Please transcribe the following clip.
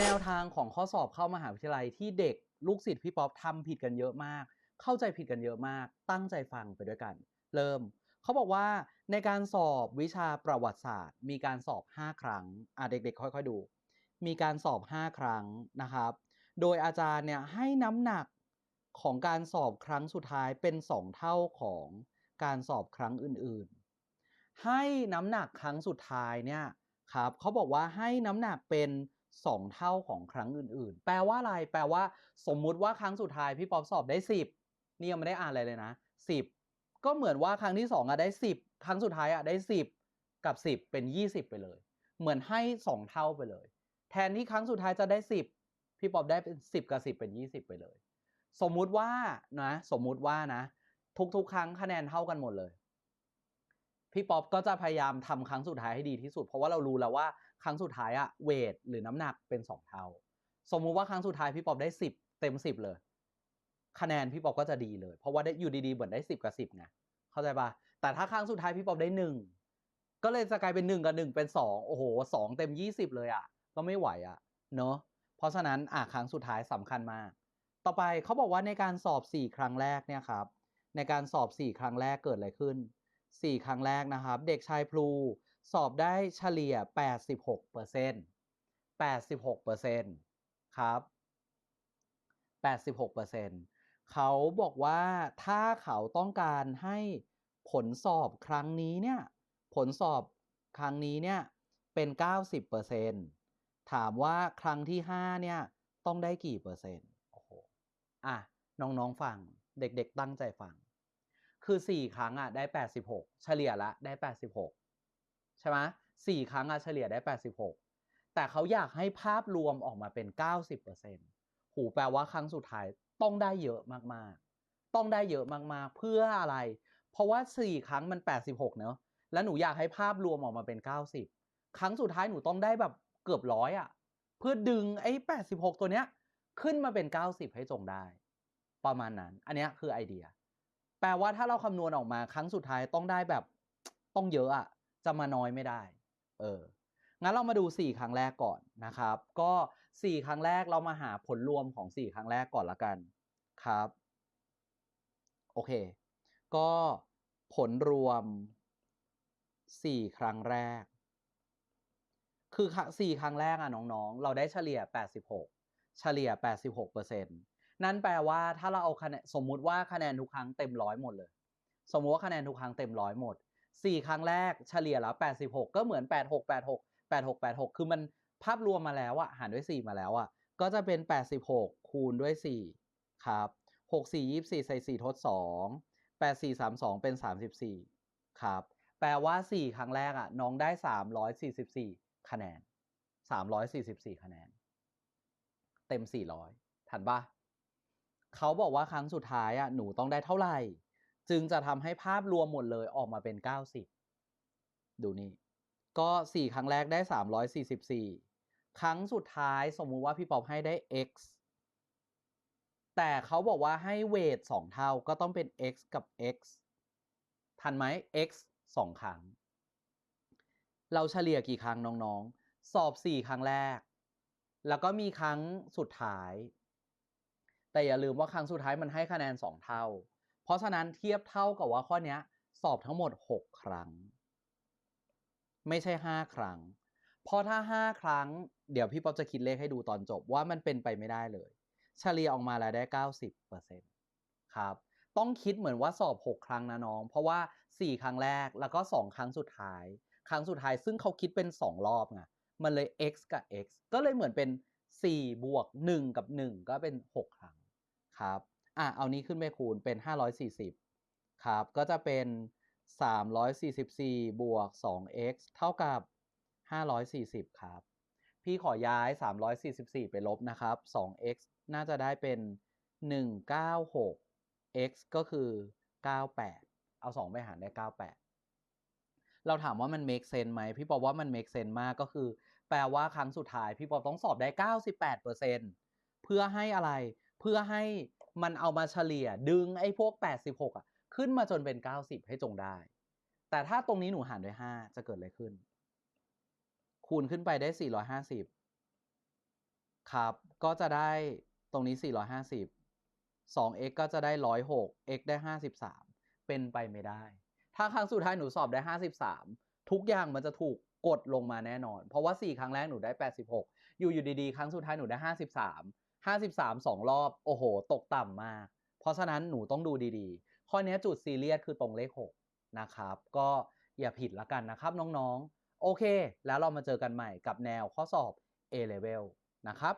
แนวทางของข้อสอบเข้ามหาวิทยาลัยที่เด็กลูกศิษย์พี่ป๊อปทำผิดกันเยอะมาก เข้าใจผิดกันเยอะมาก ตั้งใจฟังไปด้วยกัน เริ่ม เขาบอกว่าในการสอบวิชาประวัติศาสตร์ มีการสอบ 5 ครั้งอะเด็กๆ ค่อยๆดู มีการสอบ 5 ครั้งนะครับ โดยอาจารย์เนี่ยให้น้ำหนักของการสอบครั้งสุดท้ายเป็น 2 เท่าของการสอบครั้งอื่นๆ ให้น้ำหนักครั้งสุดท้ายเนี่ยครับเขาบอกว่าให้น้ำหนักเป็น 2 เท่าของครั้งอื่นๆ แปลว่าอะไร แปลว่า สมมุติว่าครั้งสุดท้ายพี่ป๊อปสอบได้ 10 นี่ยังไม่ได้อ่านอะไรเลยนะ 10 ก็เหมือนว่าครั้งที่ 2อะได้ 10 ครั้งสุดท้ายอะได้ 10 กับ 10 เป็น 20 ไปเลย เหมือนให้ 2 เท่าไปเลย แทนที่ครั้งสุดท้ายจะได้ 10 พี่ป๊อปได้เป็น 10 กับ 10 เป็น 20 ไปเลย สมมุติว่านะสมมุติว่านะ ทุกๆ ครั้งคะแนนเท่ากันหมดเลยพี่ป๊อปก็จะพยายามทำครั้งสุดท้ายให้ดีที่สุด เพราะว่าเรารู้แล้วว่า ครั้งสุดท้ายอะเวทหรือน้ำหนักเป็น 2 เท่า สมมุติว่าครั้งสุดท้ายพี่ป๊อปได้ 10 เต็ม 10 เลย คะแนนพี่ป๊อปก็จะดีเลย เพราะว่าได้อยู่ดีๆเหมือนได้ 10 กับ 10ไงเข้าใจปะแต่ถ้าครั้งสุดท้ายพี่ป๊อปได้ 1 ก็เลยจะกลายเป็น 1 กับ 1 เป็น 2 โอ้โห 2 เต็ม 20 เลยอะก็ไม่ไหวอะเนอะเพราะฉะนั้นอะครั้งสุดท้ายสำคัญมาก ต่อไปเขาบอกว่าในการสอบ 4 ครั้งแรกเนี่ยครับในการสอบ 4 ครั้งแรกเกิดอะไรขึ้น 4 ครั้งแรกนะครับ เด็กชายพลู สอบได้เฉลี่ย 86เปอร์เซ็นต์86เปอร์เซ็นต์ครับ 86เปอร์เขาบอกว่าถ้าเขาต้องการให้ผลสอบครั้งนี้เนี่ยผลสอบครั้งนี้เนี่ยเป็น 90เปอร์เซ็นต์ถามว่าครั้งที่ 5 เนี่ยต้องได้กี่เปอร์เซ็นต์โอ้โหอะน้องๆฟังเด็กๆตั้งใจฟัง คือ 4 ครั้งอะได้ 86 เฉลี่ยละได้ 86 ช่ไหมสี่ครั้งอะเฉลี่ยได้ 86 แต่เขาอยากให้ภาพรวมออกมาเป็น 90%หูแปลว่าครั้งสุดท้ายต้องได้เยอะมากๆ ต้องได้เยอะมากๆ เพื่ออะไร เพราะว่า 4 ครั้งมัน 86 เนอะแล้วหนูอยากให้ภาพรวมออกมาเป็น 90 ครั้งสุดท้ายหนูต้องได้แบบเกือบร้อยอะเพื่อดึงไอ้ 86 ตัวเนี้ยขึ้นมาเป็น 90 ให้จงได้ ประมาณนั้น อันนี้คือไอเดีย แปลว่าถ้าเราคำนวณออกมาครั้งสุดท้ายต้องได้แบบต้องเยอะอะ จะมาน้อยไม่ได้ เออ งั้นเรามาดู 4 ครั้งแรกก่อนนะครับ ก็ 4 ครั้งแรกเรามาหาผลรวมของ 4 ครั้งแรกก่อนละกันครับ โอเค ก็ผลรวม 4 ครั้งแรก คือสี่ครั้งแรกอะน้องๆ เราได้เฉลี่ย 86 เฉลี่ย 86เปอร์เซ็นต์นั่นแปลว่าถ้าเราเอาคะแนนสมมุติว่าคะแนนทุกครั้งเต็มร้อยหมดเลย สมมุติว่าคะแนนทุกครั้งเต็มร้อยหมด 4 ครั้งแรกเฉลี่ยแล้ว 86 ก็เหมือน 86 86 86 86 คือมันภาพรวมมาแล้วอะหารด้วย 4 มาแล้วอะก็จะเป็น 86 คูณด้วย 4 ครับ 6 4 24 ใส่ 4 ทด 2 8 4 3 2 เป็น 34 ครับ แปลว่า 4 ครั้งแรกอะน้องได้ 344 คะแนน 344 คะแนน เต็ม 400 ทันปะเขาบอกว่าครั้งสุดท้ายอะหนูต้องได้เท่าไหร่ จึงจะทำให้ภาพรวมหมดเลยออกมาเป็น 90 ดูนี่ ก็ 4 ครั้งแรกได้ 344 ครั้งสุดท้ายสมมุติว่าพี่ป๊อปให้ได้ x แต่เขาบอกว่าให้เวท2เท่าก็ต้องเป็น x กับ x ทันไหม x 2 ครั้ง เราเฉลี่ยกี่ครั้งน้องๆ สอบ 4 ครั้งแรก แล้วก็มีครั้งสุดท้าย แต่อย่าลืมว่าครั้งสุดท้ายมันให้คะแนน 2 เท่า เพราะฉะนั้นเทียบเท่ากับว่าข้อนี้สอบทั้งหมด 6 ครั้ง ไม่ใช่ 5 ครั้ง เพราะถ้า 5 ครั้ง เดี๋ยวพี่ป๊อปจะคิดเลขให้ดูตอนจบว่ามันเป็นไปไม่ได้เลย เฉลี่ยออกมาแล้วได้ 90%ครับ ต้องคิดเหมือนว่าสอบ 6 ครั้งนะน้อง เพราะว่า 4 ครั้งแรกแล้วก็ 2 ครั้งสุดท้าย ครั้งสุดท้ายซึ่งเขาคิดเป็น 2 รอบไงมันเลย x กับ x ก็เลยเหมือนเป็น 4 บวก 1 กับ 1 ก็เป็น 6 ครั้งครับ อะเอานี้ขึ้นไปคูณเป็น 540 ครับ ก็จะเป็น 344 บวก 2x เท่ากับ 540 ครับ พี่ขอย้าย 344 ไปลบนะครับ 2x น่าจะได้เป็น 196 x ก็คือ 98 เอา 2 ไปหารได้ 98 เราถามว่ามัน make sense ไหม พี่ปอว่ามัน make sense มากก็คือ แปลว่าครั้งสุดท้าย พี่ปอต้องสอบได้ 98%เพื่อให้อะไร เพื่อให้ มันเอามาเฉลี่ยดึงไอ้พวก 86 อะ ขึ้นมาจนเป็น 90 ให้จงได้ แต่ถ้าตรงนี้หนูหารด้วย 5 จะเกิดอะไรขึ้น คูณขึ้นไปได้ 450 ครับ ก็จะได้ตรงนี้ 450 2x ก็จะได้ 106 x ได้ 53 เป็นไปไม่ได้ ถ้าครั้งสุดท้ายหนูสอบได้ 53 ทุกอย่างมันจะถูกกดลงมาแน่นอน เพราะว่า 4 ครั้งแรกหนูได้ 86 อยู่อยู่ดีๆ ครั้งสุดท้ายหนูได้ 53 53 2 รอบ โอ้โห ตกต่ำมาก เพราะฉะนั้นหนูต้องดูดีๆ ข้อนี้จุดซีเรียสคือตรงเลข 6 นะครับ ก็อย่าผิดละกันนะครับน้องๆ โอเค แล้วเรามาเจอกันใหม่กับแนวข้อสอบ A level นะครับ